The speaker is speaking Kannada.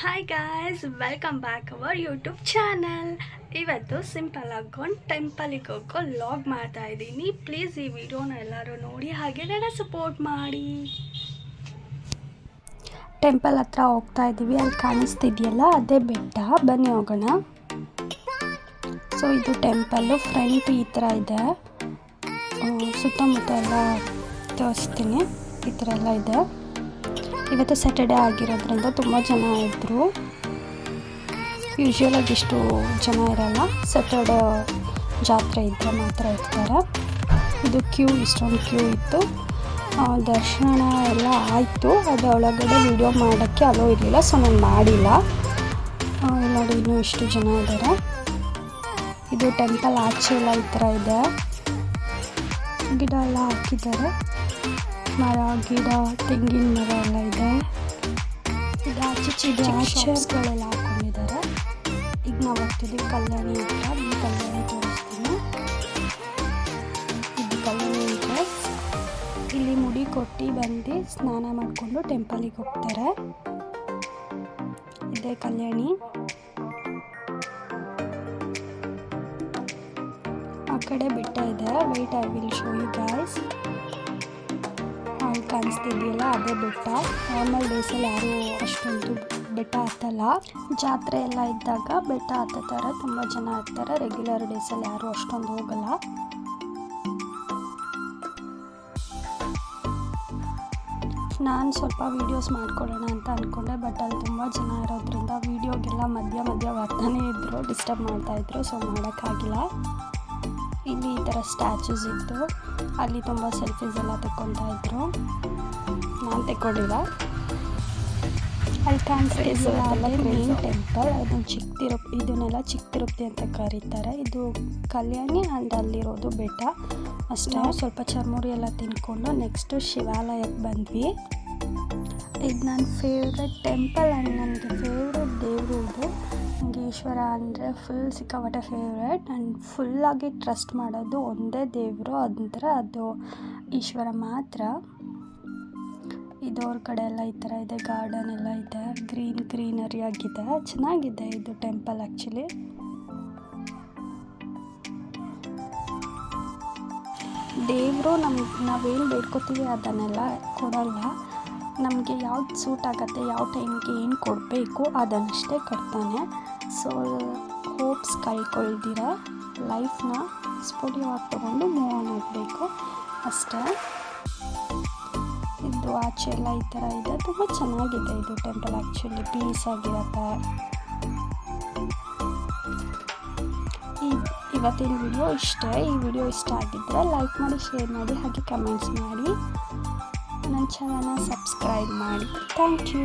Hi guys welcome back our YouTube channel ಇವತ್ತು ಸಿಂಪಲ್ ಹಾಕೊಂಡು ಟೆಂಪಲಿಗೆ ಹೋಗೋ ಲಾಗ್ ಮಾಡ್ತಾ ಇದ್ದೀನಿ. ಪ್ಲೀಸ್ ಈ ವಿಡಿಯೋನ ಎಲ್ಲರೂ ನೋಡಿ ಹಾಗೆ ನನ್ನ ಸಪೋರ್ಟ್ ಮಾಡಿ. ಟೆಂಪಲ್ ಹತ್ರ ಹೋಗ್ತಾ ಇದ್ದೀವಿ, ಅಲ್ಲಿ ಕಾಣಿಸ್ತಿದೆಯಲ್ಲ, ಅದೇ ಬೆಟ್ಟ. ಬನ್ನಿ ಹೋಗೋಣ. ಸೊ ಇದು ಟೆಂಪಲ್ಲು ಫ್ರಂಟ್ ಈ ಥರ ಇದೆ. ಸುತ್ತಮುತ್ತ ಎಲ್ಲ ತೋರಿಸ್ತೀನಿ. ಈ ಥರ ಎಲ್ಲ ಇದೆ. ಇವತ್ತು ಸ್ಯಾಟರ್ಡೇ ಆಗಿರೋದ್ರಿಂದ ತುಂಬ ಜನ ಇದ್ದರು ಯೂಶ್ವಲಾಗಿ ಇಷ್ಟು ಜನ ಇರಲ್ಲ. ಸ್ಯಾಟರ್ಡೇ ಜಾತ್ರೆ ಇದ್ದರೆ ಮಾತ್ರ ಇರ್ತಾರೆ. ಇದು ಕ್ಯೂ ಇಷ್ಟೊಂದು ಕ್ಯೂ ಇತ್ತು. ದರ್ಶನ ಎಲ್ಲ ಆಯಿತು. ಅದು ಒಳಗಡೆ ವಿಡಿಯೋ ಮಾಡೋಕ್ಕೆ ಅಲೋ ಇರಲಿಲ್ಲ ಸೊ ನಾನು ಮಾಡಿಲ್ಲ. ನೋಡಿ ಇನ್ನೂ ಇಷ್ಟು ಜನ ಇದ್ದಾರೆ ಇದು ಟೆಂಪಲ್ ಆಚೆ ಎಲ್ಲ ಈ ಥರ ಇದೆ. ಗಿಡ ಎಲ್ಲ ಹಾಕಿದ್ದಾರೆ. ಮರ ಗಿಡ ತೆಂಗಿನ ಮರ ಎಲ್ಲ ಇದೆ. ಈಗ ಆಚೆ ಚಿಕ್ಕ ಆಚೆಗಳೆಲ್ಲ ಹಾಕೊಂಡಿದ್ದಾರೆ. ಈಗ ನಾವು ಹೋಗ್ತೀವಿ ಕಲ್ಯಾಣಿ ಹತ್ರ ಈ ಕಲ್ಯಾಣಿ ತೋರಿಸ್ತೀನಿ. ಇದು ಕಲ್ಯಾಣಿ ಇದೆ. ಇಲ್ಲಿ ಮುಡಿ ಕೊಟ್ಟು ಬಂದು ಸ್ನಾನ ಮಾಡಿಕೊಂಡು ಟೆಂಪಲಿಗೆ ಹೋಗ್ತಾರೆ. ಇದೇ ಕಲ್ಯಾಣಿ. ಆ ಕಡೆ ಬೆಟ್ಟ ಇದೆ. Wait I will show you guys ಕಾಣಿಸ್ತಿದೆಯಲ್ಲ, ಅದೇ ಬೆಟ್ಟ. ನಾರ್ಮಲ್ ಡೇಸಲ್ಲಿ ಯಾರೂ ಅಷ್ಟೊಂದು ಬೆಟ್ಟ ಹತ್ತಲ್ಲ. ಜಾತ್ರೆ ಎಲ್ಲ ಇದ್ದಾಗ ಬೆಟ್ಟ ಹತ್ತುತ್ತಾರೆ, ತುಂಬ ಜನ ಹತ್ತಾರೆ ರೆಗ್ಯುಲರ್ ಡೇಸಲ್ಲಿ ಯಾರೂ ಅಷ್ಟೊಂದು ಹೋಗಲ್ಲ. ನಾನು ಸ್ವಲ್ಪ ವೀಡಿಯೋಸ್ ಮಾಡ್ಕೊಳ್ಳೋಣ ಅಂತ ಅಂದ್ಕೊಂಡೆ ಬಟ್ ಅಲ್ಲಿ ತುಂಬ ಜನ ಇರೋದ್ರಿಂದ ವೀಡಿಯೋಗೆಲ್ಲ ಮಧ್ಯ ಮಧ್ಯ ಬರ್ತಾನೆ ಇದ್ದರು ಡಿಸ್ಟರ್ಬ್ ಮಾಡ್ತಾಯಿದ್ರು ಸೊ ಮಾಡೋಕ್ಕಾಗಿಲ್ಲ. ಇಲ್ಲಿ ಈ ಥರ ಸ್ಟ್ಯಾಚ್ಯೂಸ್ ಇತ್ತು ಅಲ್ಲಿ ತುಂಬ ಸೆಲ್ಫೀಸ್ ಎಲ್ಲ ತೆಕ್ಕೊತಾ ಇದ್ರು. ನಾನು ತೆಕ್ಕೊಂಡಿಲ್ಲ. ಅಲ್ಲಿ ಕಾಣಿಸ್ತಿದ್ದು ಮೇನ್ ಟೆಂಪಲ್ ಅದನ್ನು ಚಿಕ್ಕ ತಿರುಪ್ ಇದನ್ನೆಲ್ಲ ಚಿಕ್ಕ ತಿರುಪತಿ ಅಂತ ಕರೀತಾರೆ. ಇದು ಕಲ್ಯಾಣಿ ಆ್ಯಂಡ್ ಅಲ್ಲಿರೋದು ಬೆಟ್ಟ. ಅಷ್ಟೇ ಸ್ವಲ್ಪ ಚರ್ಮುರಿ ಎಲ್ಲ ತಿನ್ಕೊಂಡು ನೆಕ್ಸ್ಟು ಶಿವಾಲಯಕ್ಕೆ ಬಂದ್ವಿ. ಇದು ನನ್ನ ಫೇವ್ರೆಟ್ ಟೆಂಪಲ್ ಆ್ಯಂಡ್ ನನಗೆ ಫೇವ್ರೆಟ್ ಈಶ್ವರ ಅಂದರೆ ಫುಲ್ ಸಿಕ್ಕಾಪಟ್ಟೆ ಫೇವ್ರೇಟ್ ಆ್ಯಂಡ್ ಫುಲ್ಲಾಗಿ ಟ್ರಸ್ಟ್ ಮಾಡೋದು ಒಂದೇ ದೇವರು ಅಂದರೆ ಅದು ಈಶ್ವರ ಮಾತ್ರ. ಇದವ್ರ ಕಡೆ ಎಲ್ಲ ಈ ಥರ ಇದೆ ಗಾರ್ಡನ್ ಎಲ್ಲ ಇದೆ ಗ್ರೀನ್ ಗ್ರೀನರಿ ಆಗಿದೆ, ಚೆನ್ನಾಗಿದೆ ಇದು ಟೆಂಪಲ್ ಆ್ಯಕ್ಚುಲಿ ದೇವರು ನಮ್ಗೆ ನಾವೇನು ಬೇಡ್ಕೋತೀವಿ ಅದನ್ನೆಲ್ಲ ಕೊಡಲ್ಲ. ನಮಗೆ ಯಾವ್ದು ಸೂಟ್ ಆಗುತ್ತೆ, ಯಾವ ಟೈಮ್ಗೆ ಏನು ಕೊಡಬೇಕು ಅದನ್ನಷ್ಟೇ ಕೊಡ್ತಾನೆ. ಸೊ ಹೋಪ್ಸ್ ಕಳ್ಕೊಳ್ದಿರ ಲೈಫ್ನ ಸ್ಪೋಟಿವ್ ತೊಗೊಂಡು ಮೂವ್ ಆನ್ ಆಗಬೇಕು. ಅಷ್ಟೇ. ಇದು ಆಚೆ ಎಲ್ಲ ಈ ಥರ ಇದೆ. ತುಂಬ ಚೆನ್ನಾಗಿದೆ ಇದು ಟೆಂಪಲ್ ಆ್ಯಕ್ಚುಲಿ ಪೀಸ್ ಆಗಿರುತ್ತೆ. ಈ ಇವತ್ತಿನ ವಿಡಿಯೋ ಇಷ್ಟೇ. ಈ ವಿಡಿಯೋ ಇಷ್ಟ ಆಗಿದ್ದರೆ ಲೈಕ್ ಮಾಡಿ ಶೇರ್ ಮಾಡಿ, ಹಾಗೆ ಕಮೆಂಟ್ಸ್ ಮಾಡಿ. ನನ್ನ ಚಾನಲ್ನ ಸಬ್ಸ್ಕ್ರೈಬ್ ಮಾಡಿ. Thank you